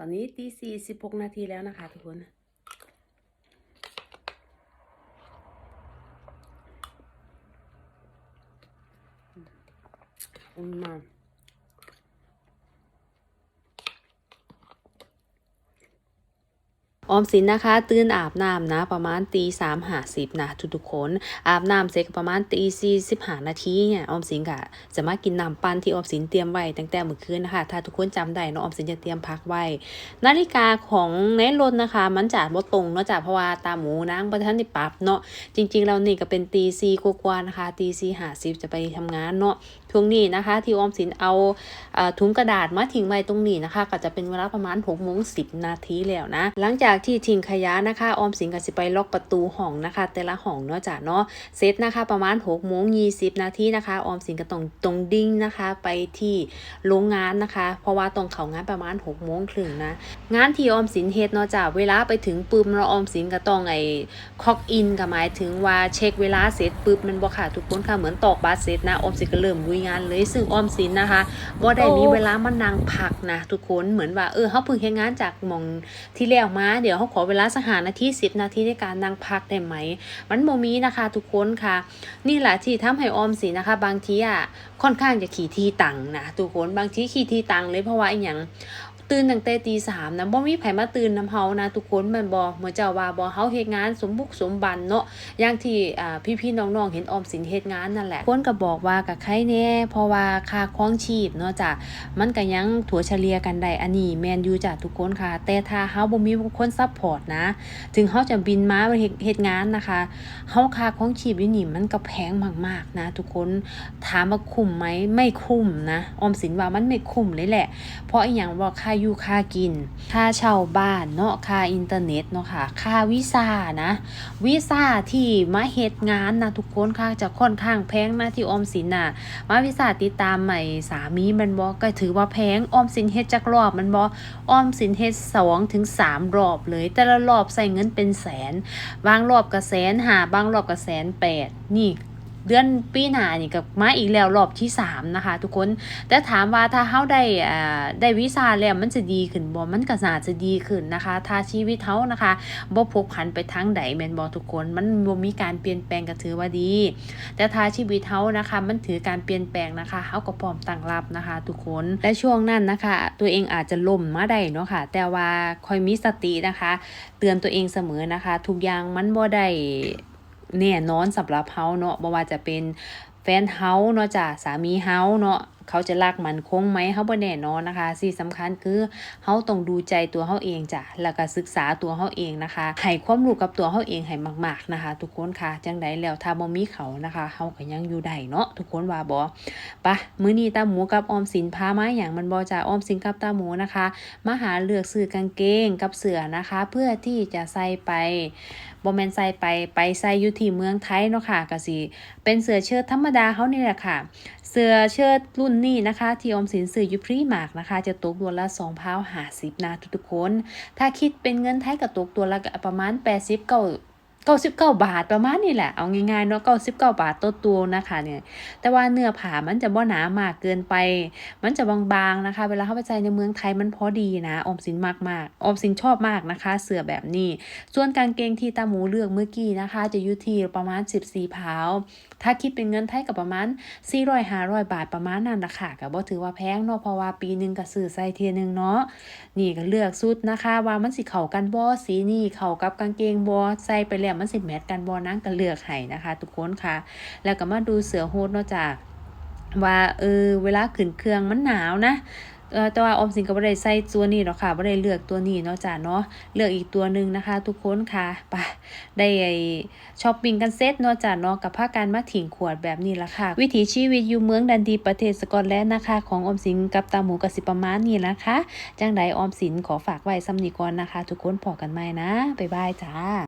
ตอนนี้ตีสี่สิบหกนาทีแล้วนะคะทุกคน อืมมา ออมสินนะคะ ตื่นอาบน้ำนะ ประมาณตีสามหาสิบนะทุกๆคนอาบน้ำเสร็จประมาณตีสี่สิบหานาทีเนี่ยออมสินก็จะมากินน้ำปั่นที่ออมสินเตรียมไว้ตั้งแต่เมื่อคืนนะคะถ้าทุกคนจำได้เนาะออมสินจะเตรียมพักไว้ นาฬิกาของในรถนะคะ มันจะบ่ตรงเนาะจ้ะเพราะว่าตาหมูนางประทันได้ปรับเนาะจริงๆแล้วนี่ก็เป็นตีซีกว่าๆนะคะตีซีหาสิบจะไปทำงานเนาะช่วงนี้นะคะ ที่ออมสินเอาเอ่อถุงกระดาษมาทิ้งไว้ตรงนี้นะคะ ก็จะเป็นเวลาประมาณ6กโมงสิบนาทีแล้วนะ หลังจากที่ทิ้งขยะนะคะออมสินก็สิไปล็อกประตูห้องนะคะ แต่ละห้องเนาะจ้ะเนาะเซตนะคะ ประมาณ6กโมงยีนาทีนะคะออมสินก็ต้องตรงดิ้งนะคะ ไปที่โรงงานนะคะ เพราะว่าตรงเขางานประมาณ6กโมงครึ่งนะงานที่ออมสินเฮ็ดเนาะจ้ะเวลาไปถึงปุ๊บเราะออมสินก็ต้องไอ้คอกอินก็หมายถึงว่าเช็คเวลาเสร็จปุ๊บมันบ่ค่ะทุกคนค่ะเหมือนตอกบัตรเสร็จนะออมสินก็เริ่มลุยงานเลยซึ่งออมสินนะคะบ่ได้มีเวลามานั่งพักนะทุกคนเหมือนว่าเออเฮาเพิ่งเฮ็ดงานจากมองที่แล้วมาเดี๋ยวเขาขอเวลาสักหานาทีสิบนาทีในการนั่งพักได้ไหม มันโมมีนะคะ ทุกคนค่ะ นี่แหละที่ทำให้ออมสินนะคะ บางทีอะค่อนข้างจะขี่ทีตังนะทุกคนบางทีขี่ทีตังเลยเพราะว่าอีหยัง ตื่นตั้งแต่ตีสามนะบ่มีไผมาตื่นนำเฮานะทุกคนม่นบ่เหมือนเจ้าว่าบ่เฮาเฮ็ดงานสมบุกสมบันเนาะอย่างที่อ่าพี่ๆน้องๆเห็นออมสินเฮ็ดงานนั่นแหละคนก็บอกว่าก็ใครแน่เพราะว่าค่าครองชีพเนาะจ้ะมันก็ยังถัวเฉลี่ยกันได้อันนี้แม่นอยู่จ้ะทุกคนค่ะ แต่ถ้าเฮาบ่มีคนซัพพอร์ตนะ ถึงเฮาจะบินมาเฮ็ดเฮ็ดงานนะคะเฮาค่าครองชีพอยู่นี่มันก็แพงมากๆนะ ทุกคนถามว่าคุ้มไหมไม่คุ้มนะออมสินว่ามันไม่คุ้มเลยแหละ เพราะอีหยังว่าค่าอยู่ค่ากิน ค่าเช่าบ้านเนาะค่าอินเทอร์เน็ตเนาะค่ะ ค่าวีซ่านะวีซ่าที่มาเฮ็ดงานนะทุกคนค่ะจะค่อนข้างแพงนะที่ออมสินน่ะมาวีซ่าติดตามใหม่สามีมันบ่ก็ถือว่าแพงออมสินเฮ็ดจักรอบมันบ่ออมสินเฮ็ด2ถึง3รอบเลย แต่ละรอบใส่เงินเป็นแสน บางรอบก็แสนหาบางรอบก็แสนแปดนี่ เดือนปีหน้านี่ก็มาอีกแล้วรอบที่สามนะคะ ทุกคน แต่ถามว่าถ้าเฮาได้อ่าได้วีซ่าแล้วมันจะดีขึ้นบ่มันก็น่าจะดีขึ้นนะคะ ถ้าชีวิตเฮานะคะบ่พกผันไปทางใดแม่นบ่ทุกคน มันบ่มีการเปลี่ยนแปลงก็ถือว่าดี แต่ถ้าชีวิตเฮานะคะ มันถือการเปลี่ยนแปลงนะคะเฮาก็พร้อมตั้งรับนะคะ ทุกคนและช่วงนั้นนะคะ ตัวเองอาจจะล่มมาได้เนาะค่ะ แต่ว่าคอยมีสตินะคะ เตือนตัวเองเสมอนะคะ ทุกอย่างมันบ่ได้ แน่นอนสำหรับเฮาเนาะบ่ว่าจะเป็นแฟนเฮาเนาะจ้ะสามีเฮาเนาะ เขาจะรักมันคงไหมเฮาบ่แน่นอนนะคะสิ่งสำคัญคือเฮาต้องดูใจตัวเฮาเองจ้ะแล้วก็ศึกษาตัวเฮาเองนะคะให้ความรู้กับตัวเฮาเองให้มากๆนะคะ ทุกคนค่ะจังใดแล้วถ้าบ่มีเขานะคะเฮาก็ยังอยู่ได้เนาะทุกคนว่าบ่ปะมื้อนี้ตาหมูกับออมสินพามาหยังมันบ่จ้ะออมสินกับตาหมูนะคะมาหาเลือกซื้อกางเกงกับเสื้อนะคะ เพื่อที่จะใส่ไปบ่แมนใส่ไปไปใส่อยู่ที่เมืองไทยเนาะค่ะก็สิเป็นเสื้อเชิ้ตธรรมดาเฮานี่แหละค่ะเสื้อเชิ้ตรุ่นนี้นะคะที่อมสินซื้ออยู่พรีมาร์กนะคะ จะตกตัวละ2พาสิบนะทุกๆคน ถ้าคิดเป็นเงินไทยก็ตกตัวละประมาณ80เก้า 99 บาทประมาณนี้แหละ เอาง่ายๆเนาะ99 บาทต่อตัวนะคะเนี่ย แต่ว่าเนื้อผ้ามันจะบ่หนามากเกินไป มันจะบางๆนะคะ เวลาเข้าไปใส่ในเมืองไทยมันพอดีนะ อมสินมากๆ อมสินชอบมากนะคะ เสื้อแบบนี้ ส่วนกางเกงที่ตาหมูเลือกเมื่อกี้นะคะ จะอยู่ที่ประมาณ 14พาวถ้าคิดเป็นเงินไทยก็ประมาณ 400 500 บาทประมาณนั้นนะคะก็บ่ถือว่าแพงเนาะเพราะว่าปีหนึงก็ซื้อใส่เทียหนึงเนาะนี่ก็เลือกชุดนะคะ ว่ามันสิเข้ากันบ่สีนี่เข้ากับกางเกงบ่ใส่ไปแล้วมันสิแมทกันบ่นางก็เลือกให้นะคะทุกคนค่ะ แล้วก็มาดูเสือโฮดเนาะจ้ะว่าเออเวลาขึ้นเครื่องมันหนาวนะแต่ว่าออมสินก็บ่ได้ใส่ตัวนี้หรอกค่ะบ่ได้เลือกตัวนี้เนาะจ้ะเนาะเลือกอีกตัวหนึ่งนะคะ ทุกคนค่ะไปได้ไอช้อปปิ้งกันเซ็ตเนาะจ้ะเนาะกับผ้าการมาถิงขวดแบบนี้ละค่ะ วิถีชีวิตอยู่เมืองดันดีประเทศสกอตแลนด์นะคะ ของออมสินกับตาหมูกสิประมาณนี้นะคะ จังใดออมสินขอฝากไว้ซ้ำนี้ก่อนนะคะ ทุกคนพอกันใหมนะบ๊ายบายจ้า